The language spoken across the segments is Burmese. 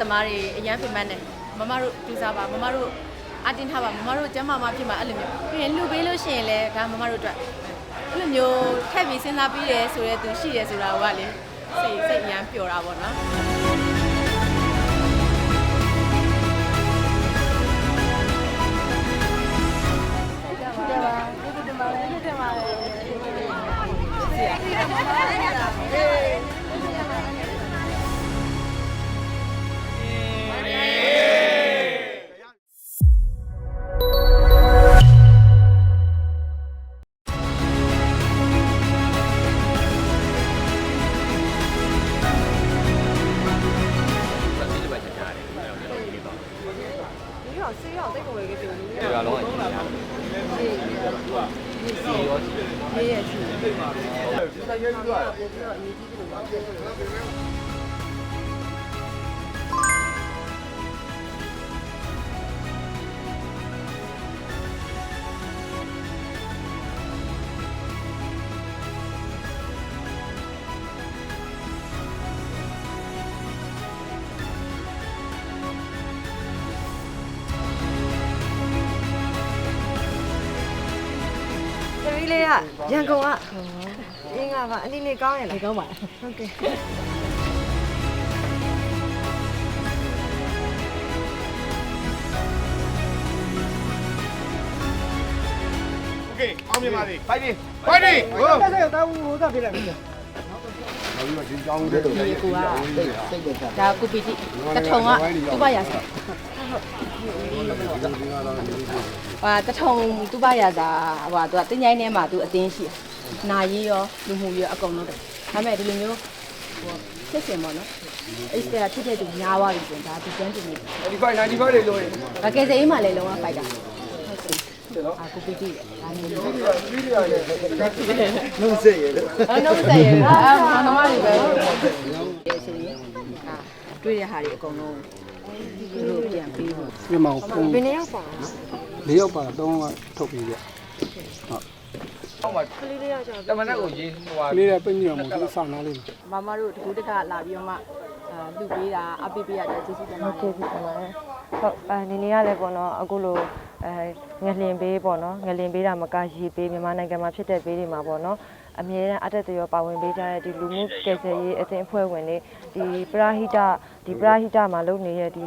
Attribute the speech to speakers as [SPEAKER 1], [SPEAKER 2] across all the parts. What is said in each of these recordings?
[SPEAKER 1] ဟိတသမားတွေအရန်ပြင်ပန်းတယ်မမတို့တူစားပါမမတို့အတင်းထားပါမမတို့ကျမ်းမာမဖြစ်မှာအဲ့လိုမျိုးပြီးရင်လှူပေးလို့ရှိရင်လည်းဒါမမတို့အတွက်အဲ့လိုမျိုးထက်ပြီးစဉ်းစားပြီးတယ်ဆိုတဲ့သူရှိတယ်ဆိုတာကလေစိတ်စိတ်အရန်ပျော်တာပေါ့နော်
[SPEAKER 2] သမီး လေးကရန်ကုန်ကအင်းကပါအနည်းလေးကောင်းရလားကောင်းပါဟုတ်ကဲ့
[SPEAKER 3] โอเคအောင်မြင်ပါစေ
[SPEAKER 4] 快点！
[SPEAKER 3] ဖိုက်တင်ဟို
[SPEAKER 5] တက်ဆက်တောင်းဟိုသက်ပြလိုက်မယ်
[SPEAKER 3] ဒီကြောင်းတဲ့တူလေးကိုက
[SPEAKER 1] ဒါကုပီတိတထုံကသူ့ဘာရစား ဟာတထုံသူ့ဘာရစားဟိုသူကတင်းချိုင်းထဲမှာသူအတင်းရှိနာရီရောလူမှုရောအကုန်လုံးတယ်ဒါပေမဲ့ဒီလိုမျိုးဟိုဖြစ်စင်ပေါ့နော်အဲ့ဒါဖြစ်တဲ့သူများသွားပြီဆိုရင်ဒါဒီကျန်းတင်နေတယ်
[SPEAKER 5] 95 95လေးလို့ရ။
[SPEAKER 1] ဘာကဲစိမ်းမှလည်းလုံးဝဖိုက်တာ။ဟုတ်ကဲ့။အာကိုပီတီ။ဒါနေလို့
[SPEAKER 5] နှုတ်ဆက်ရလို့။
[SPEAKER 1] အနှုတ်ဆက်ရ။အာမနမလေးပဲ။ဒီအချိန်အာတွေ့ရတဲ့ဟာတွေအကုန်လုံး သူတို့ပြန်ပေးဖို့
[SPEAKER 5] ညမောင်ဖုန်း
[SPEAKER 2] ဘယ်နှစ်ယောက်ပါ
[SPEAKER 5] လဲ၄ယောက်ပါတော့၃ကထုတ်ပြီးကြဟုတ်ဟုတ်ပါ
[SPEAKER 2] ကလေးလေးရကြတ
[SPEAKER 4] မန်တော်ကိုရေးဟိုပါ
[SPEAKER 5] ကလေးလည်းပြည့်ညောင်မှုသူစာနာလေး
[SPEAKER 1] မမတို့တကူတကလာပြီးတော့မှအာလူပေးတာအပိပိရတဲ့ကျေးဇူးတင်ပါ
[SPEAKER 2] တ
[SPEAKER 1] ယ်
[SPEAKER 2] ကျေး
[SPEAKER 1] ဇူး
[SPEAKER 2] တင်ပါတယ်ဟုတ်အနေနဲ့ကလည်းပေါ့နော်အခုလိုအဲငလင်ပေးပေါ့နော်ငလင်ပေးတာမကရေပေးမြန်မာနိုင်ငံမှာဖြစ်တဲ့ပေးတွေမှာပေါ့နော်အမြဲတမ်းအတက်တရပါဝင်ပေးကြတဲ့ဒီလူမှုကယ်ဆယ်ရေးအသင်းအဖွဲ့ဝင်တွေဒီပရာဟိတ ဒီပရာဟိတမှာလုပ်နေတဲ့ဒီ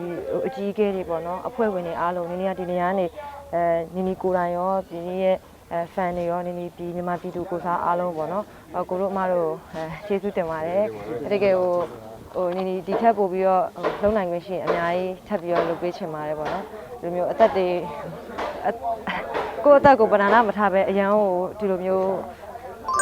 [SPEAKER 2] အကြီးအကဲတွေပေါ့နော်အဖွဲ့ဝင်တွေအားလုံးနေနေကဒီနေရာကနေအဲနီနီကိုယ်တိုင်ရောဒီနေ့ရဲ့အဲဖန်တွေရောနေနေဒီမြန်မာပြည်သူကိုစားအားလုံးပေါ့နော်အကိုတို့အမတို့အဲကျေးဇူးတင်ပါတယ်တကယ်ဟိုဟိုနေနေဒီထက်ပို့ပြီးတော့ဟိုလုံနိုင်ခွင့်ရှိရင်အများကြီးထပ်ပြီးတော့လုပ်ပေးချင်ပါတယ်ပေါ့နော်ဒီလိုမျိုးအသက်တွေအကိုယ့်အသက်ကိုဗနာနာမထားပဲအရန်ကိုဒီလိုမျိုး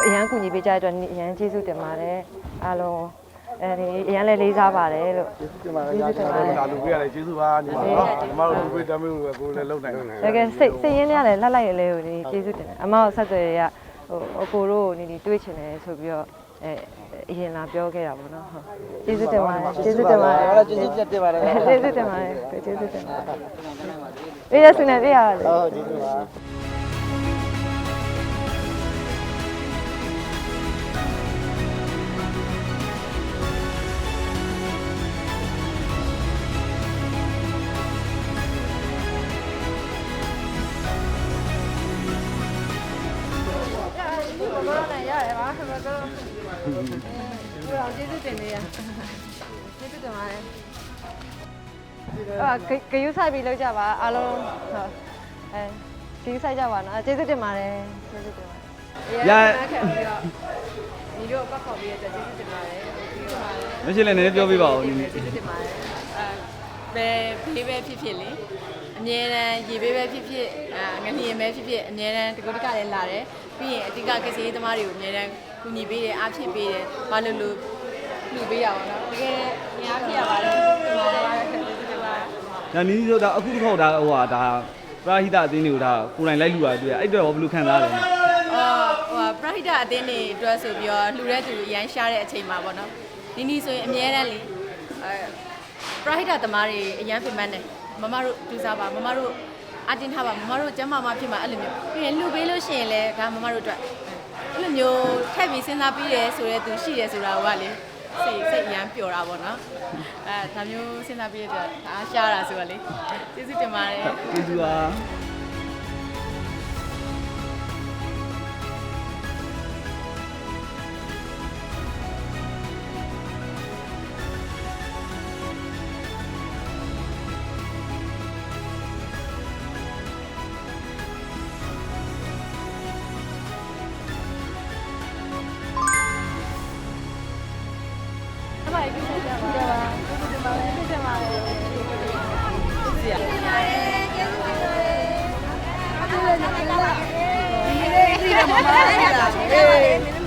[SPEAKER 2] အရန်ကူညီပေးကြတဲ့အတွက်အရန်ကျေးဇူးတင်ပါတယ်အားလုံး အဲဒီအရန်လည်းလေးစားပါတယ်လို့
[SPEAKER 3] ဒီမှာရတာလာလူပြရတယ်ကျေးဇူးပါညီမနော်ညီမတို့လူပြတမ်းမျိုးကိုလည်းလုံနိုင်တယ်
[SPEAKER 2] တကယ်စိတ်စိတ်ရင်းနဲ့လည်းလှက်လိုက်ရလဲကိုဒီကျေးဇူးတင်တယ်အမကိုဆက်သွယ်ရဟိုအကိုတို့နေနေတွေးချင်တယ်ဆိုပြီးတော့အဲအရင်လာပြောခဲ့တာပေါ့နော်ဟုတ်ကျေးဇူးတင်ပါတယ်ကျေးဇူးတင်ပါတယ်
[SPEAKER 5] အဲ့ဒါကျေးဇူးတင်ပါတယ်
[SPEAKER 2] ကျေးဇူးတင်ပါတယ်ကျေးဇူးတင်ပါတယ်။ပေးရစနေပြရလေ
[SPEAKER 5] ဟုတ်ကျေးဇူးပါ။
[SPEAKER 2] ပါခင်ဗျာတို့။ဘုရားကျေးဇူးတင်နေရ။ကျေးဇူးတင်ပါတယ်။အာဂယုဆိုင်ပြီးလောက်ကြပါအားလုံးဟုတ်အဲဂယုဆိုင်ကြပါနော်ကျေးဇူးတင်ပါတယ်ကျေးဇူးတင်ပါတယ်။ရခဲ့ပြီးတော့ဒီတို့ပတ်ခေါ်ပြီးတော့ကျေးဇူးတင်ပါတယ်။ကျေးဇူးပါတယ်
[SPEAKER 4] မရှိလည်းနည်းနည်းပြောပြပါဦး
[SPEAKER 1] ကျေးဇူးတင်ပါတယ်အဲဘယ်ဘေးပဲဖြစ်ဖြစ်လေအမြဲတမ်းရေဘေးပဲဖြစ်ဖြစ်အာငလျင်ပဲဖြစ်ဖြစ်အမြဲတမ်းတကူတကလည်းလာတယ် ပြီးရင်အဓိကကစီရေးသမားတွေကိုအမြဲတမ်းကူညီပေးတယ်အားဖြစ်ပေးတယ်ဘာလို့လို့လူပေးရပါတော့တကယ်များဖြစ်ရပါတယ်ဒီမှာလည်းကျေးဇူးတင်ပါတယ်
[SPEAKER 4] ဒါနီးဆိုတာအခုတစ်ခေါက်ဒါဟိုဟာဒါပရာဟိတအသင်းတွေကိုဒါကိုယ်တိုင်လိုက်လူတာတွေ့ရအဲ့အတွက်ရောဘယ်လိုခံစားရလဲ
[SPEAKER 1] အော်ဟိုပရဟိတအသင်းတွေအတွက်ဆိုပြီးတော့လှူတဲ့သူတွေအရန်ရှားတဲ့အချိန်မှာပေါ့နော်ဒီနေ့ဆိုရင်အမြဲတမ်းလေအဲပရဟိတသမားတွေအရန်ပြင်ပန်းတယ်မမတို့တူစားပါမမတို့ အတင်းထားပါမမတို့ကျမ်းမာမဖြစ်မှာအဲ့လိုမျိုးပြီးရင်လှူပေးလို့ရှိရင်လည်းဒါမမတို့အတွက်အဲ့လိုမျိုးထက်ပြီးစဉ်းစားပြီးတယ်ဆိုတဲ့သူရှိတယ်ဆိုတာကလေစိတ်စိတ်အရန်ပျော်တာပေါ့နော်အဲဒါမျိုးစဉ်းစားပြီးတဲ့အတွက်ဒါရှားတာဆိုတော့လေကျေးဇူးတင်ပါတယ်
[SPEAKER 4] ကျေးဇူးပါ
[SPEAKER 6] အေး